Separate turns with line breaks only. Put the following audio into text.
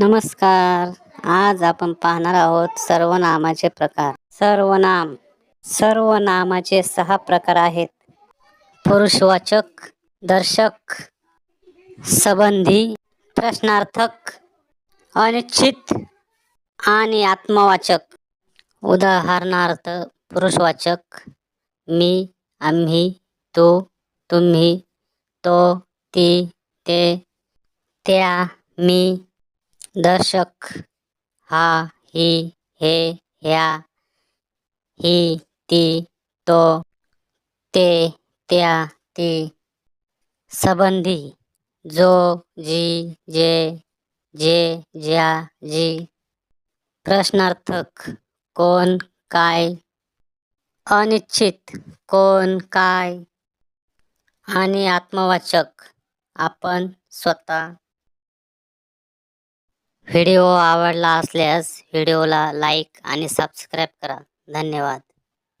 नमस्कार. आज आपण पाहणार आहोत सर्वनामाचे प्रकार. सर्वनाम. सर्वनामाचे सहा प्रकार आहेत. पुरुषवाचक दर्शक संबंधी प्रश्नार्थक अनिश्चित आणि आत्मवाचक. उदाहरणार्थ पुरुषवाचक मी आम्ही तू तुम्ही तो ती ते त्या मी दर्शक हा ही हे ह्या ही ती तो ते त्या ती. संबंधी. जो जी जे जे ज्या जी. प्रश्नार्थक. कोण काय? अनिश्चित. कोण काय? आणि आत्मवाचक. आपण स्वतः व्हिडिओ आवडला असल्यास व्हिडिओला लाईक आणि सबस्क्राईब करा. धन्यवाद.